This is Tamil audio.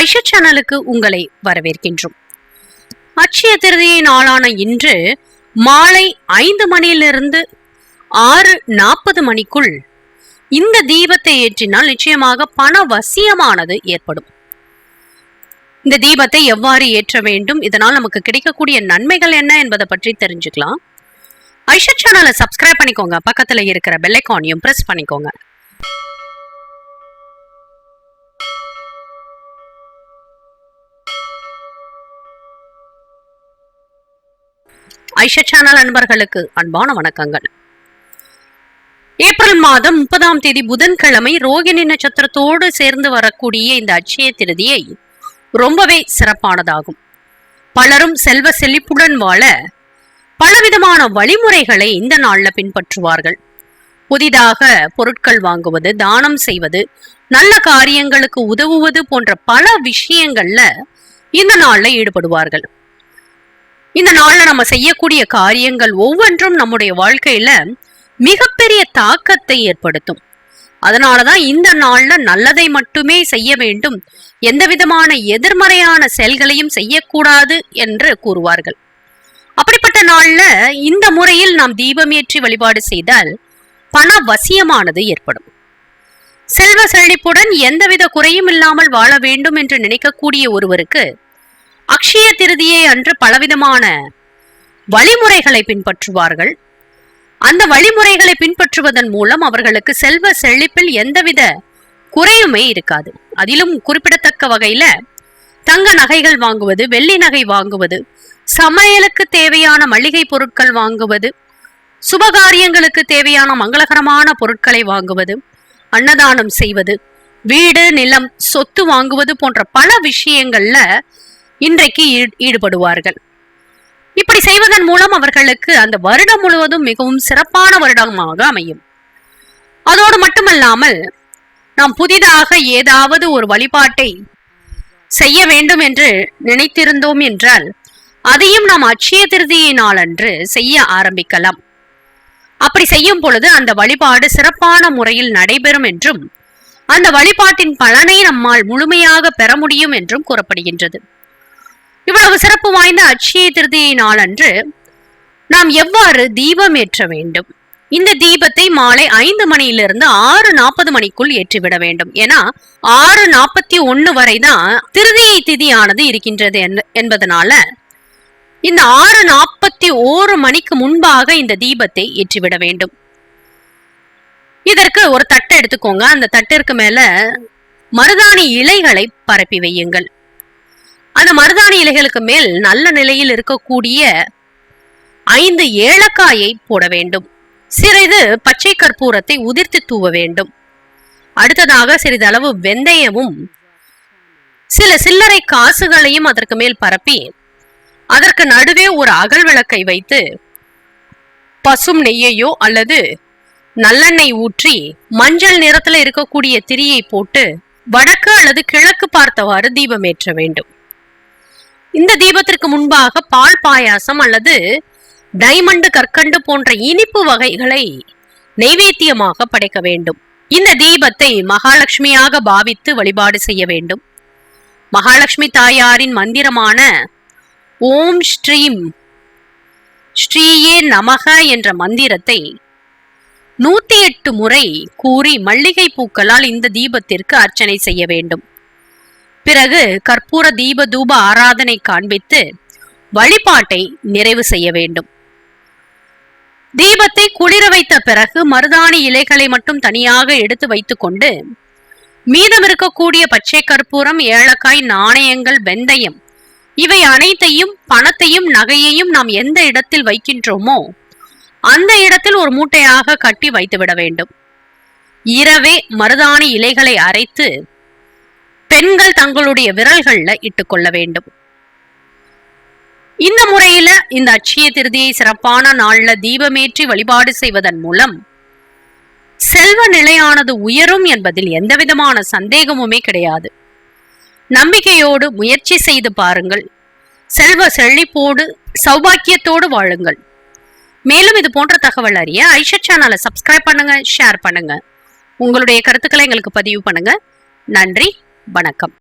ஐஷா சேனலுக்கு உங்களை வரவேற்கின்றோம். அட்சய திருதியை நாளான இன்று மாலை ஐந்து மணியிலிருந்து ஆறு நாற்பது மணிக்குள் இந்த தீபத்தை ஏற்றினால் நிச்சயமாக பண வசியமானது ஏற்படும். இந்த தீபத்தை எவ்வாறு ஏற்ற வேண்டும் இதனால் நமக்கு கிடைக்கக்கூடிய நன்மைகள் என்ன என்பதை பற்றி தெரிஞ்சுக்கலாம். ஐஷா சேனலை சப்ஸ்கிரைப் பண்ணிக்கோங்க பக்கத்தில் இருக்கிற பெல்லைக்கானையும் ப்ரெஸ் பண்ணிக்கோங்க. ஐஷா சேனல் அன்பர்களுக்கு அன்பான வணக்கங்கள். ஏப்ரல் மாதம் முப்பதாம் தேதி புதன்கிழமை ரோகிணி நட்சத்திரத்தோடு சேர்ந்து வரக்கூடிய இந்த அட்சய திருதியை ரொம்பவே சிறப்பானதாகும். பலரும் செல்வ செழிப்புடன் வாழ பலவிதமான வழிமுறைகளை இந்த நாள்ல பின்பற்றுவார்கள். புதிதாக பொருட்கள் வாங்குவது தானம் செய்வது நல்ல காரியங்களுக்கு உதவுவது போன்ற பல விஷயங்கள்ல இந்த நாள்ல ஈடுபடுவார்கள். இந்த நாள்ல நம்ம செய்யக்கூடிய காரியங்கள் ஒவ்வொன்றும் நம்முடைய வாழ்க்கையில மிகப்பெரிய தாக்கத்தை ஏற்படுத்தும். அதனாலதான் இந்த நாள்ல நல்லதை மட்டுமே செய்ய வேண்டும். எந்த விதமான எதிர்மறையான செயல்களையும் செய்யக்கூடாது என்று கூறுவார்கள். அப்படிப்பட்ட நாள்ல இந்த முறையில் நாம் தீபம் ஏற்றி வழிபாடு செய்தால் பண வசியமானது ஏற்படும். செல்வ செழிப்புடன் எந்தவித குறையும் இல்லாமல் வாழ வேண்டும் என்று நினைக்கக்கூடிய ஒருவருக்கு அக்ஷய திருதியை அன்று பலவிதமான வழிமுறைகளை பின்பற்றுவார்கள். அந்த வழிமுறைகளை பின்பற்றுவதன் மூலம் அவர்களுக்கு செல்வ செழிப்பில் எந்தவித குறையுமே இருக்காது. அதிலும் குறிப்பிடத்தக்க வகையில தங்க நகைகள் வாங்குவது வெள்ளி நகை வாங்குவது சமையலுக்கு தேவையான மளிகை பொருட்கள் வாங்குவது சுபகாரியங்களுக்கு தேவையான மங்களகரமான பொருட்களை வாங்குவது அன்னதானம் செய்வது வீடு நிலம் சொத்து வாங்குவது போன்ற பல விஷயங்கள்ல இன்றைக்கு ஈடுபடுவார்கள். இப்படி செய்வதன் மூலம் அவர்களுக்கு அந்த வருடம் முழுவதும் மிகவும் சிறப்பான வருடமாக அமையும். அதோடு மட்டுமல்லாமல் நாம் புதிதாக ஏதாவது ஒரு வழிபாட்டை செய்ய வேண்டும் என்று நினைத்திருந்தோம் என்றால் அதையும் நாம் அட்சய திருதியை நாளன்று செய்ய ஆரம்பிக்கலாம். அப்படி செய்யும் பொழுது அந்த வழிபாடு சிறப்பான முறையில் நடைபெறும் என்றும் அந்த வழிபாட்டின் பலனை நம்மால் முழுமையாக பெற முடியும் என்றும் கூறப்படுகின்றது. இவ்வளவு சிறப்பு வாய்ந்த அட்சய திருதியை நாளன்று நாம் எவ்வாறு தீபம் ஏற்ற வேண்டும்? இந்த தீபத்தை மாலை ஐந்து மணியிலிருந்து ஆறு நாற்பது மணிக்குள் ஏற்றிவிட வேண்டும். ஏன்னா ஆறு நாற்பத்தி ஒன்னு வரைதான் திருதியை திதியானது இருக்கின்றது என்பதனால இந்த ஆறு நாற்பத்தி ஓரு மணிக்கு முன்பாக இந்த தீபத்தை ஏற்றிவிட வேண்டும். இதற்கு ஒரு தட்டை எடுத்துக்கோங்க. அந்த தட்டிற்கு மேல மருதாணி இலைகளை பரப்பி வையுங்கள். அந்த மருதாணி இலைகளுக்கு மேல் நல்ல நிலையில் இருக்கக்கூடிய ஐந்து ஏலக்காயை போட வேண்டும். சிறிது பச்சை கற்பூரத்தை உதிர்த்து தூவ வேண்டும். அடுத்ததாக சிறிதளவு வெந்தயமும் சில சில்லறை காசுகளையும் அதற்கு மேல் பரப்பி அதற்கு நடுவே ஒரு அகல் விளக்கை வைத்து பசும் நெய்யையோ அல்லது நல்லெண்ணெய் ஊற்றி மஞ்சள் நிறத்துல இருக்கக்கூடிய திரியை போட்டு வடக்கு அல்லது கிழக்கு பார்த்தவாறு தீபமேற்ற வேண்டும். இந்த தீபத்திற்கு முன்பாக பால் பாயாசம் அல்லது டைமண்டு கற்கண்டு போன்ற இனிப்பு வகைகளை நைவேத்தியமாக படைக்க வேண்டும். இந்த தீபத்தை மகாலட்சுமியாக பாவித்து வழிபாடு செய்ய வேண்டும். மகாலட்சுமி தாயாரின் மந்திரமான ஓம் ஸ்ரீம் ஸ்ரீயே நமக என்ற மந்திரத்தை நூத்தி எட்டு முறை கூறி மல்லிகை பூக்களால் இந்த தீபத்திற்கு அர்ச்சனை செய்ய வேண்டும். பிறகு கற்பூர தீப தூப ஆராதனை காண்பித்து வழிபாட்டை நிறைவு செய்ய வேண்டும். தீபத்தை குளிர வைத்த பிறகு மருதாணி இலைகளை மட்டும் தனியாக எடுத்து வைத்துக்கொண்டு மீதம் இருக்கக்கூடிய பச்சை கற்பூரம் ஏலக்காய் நாணயங்கள் வெந்தயம் இவை அனைத்தையும் பணத்தையும் நகையையும் நாம் எந்த இடத்தில் வைக்கின்றோமோ அந்த இடத்தில் ஒரு மூட்டையாக கட்டி வைத்துவிட வேண்டும். இரவே மருதாணி இலைகளை அரைத்து பெண்கள் தங்களுடைய விரல்கள்ல இட்டுக்கொள்ள வேண்டும். இந்த முறையில இந்த அட்சய திருதியை சிறப்பான நாள்ல தீபமேற்றி வழிபாடு செய்வதன் மூலம் செல்வ நிலையானது உயரும் என்பதில் எந்தவிதமான சந்தேகமுமே கிடையாது. நம்பிக்கையோடு முயற்சி செய்து பாருங்கள். செல்வ செழிப்போடு சௌபாக்கியத்தோடு வாழுங்கள். மேலும் இது போன்ற தகவல் அறிய ஐஷா சேனலை சப்ஸ்கிரைப் பண்ணுங்க ஷேர் பண்ணுங்க. உங்களுடைய கருத்துக்களை எங்களுக்கு பதிவு பண்ணுங்க. நன்றி. வணக்கம்.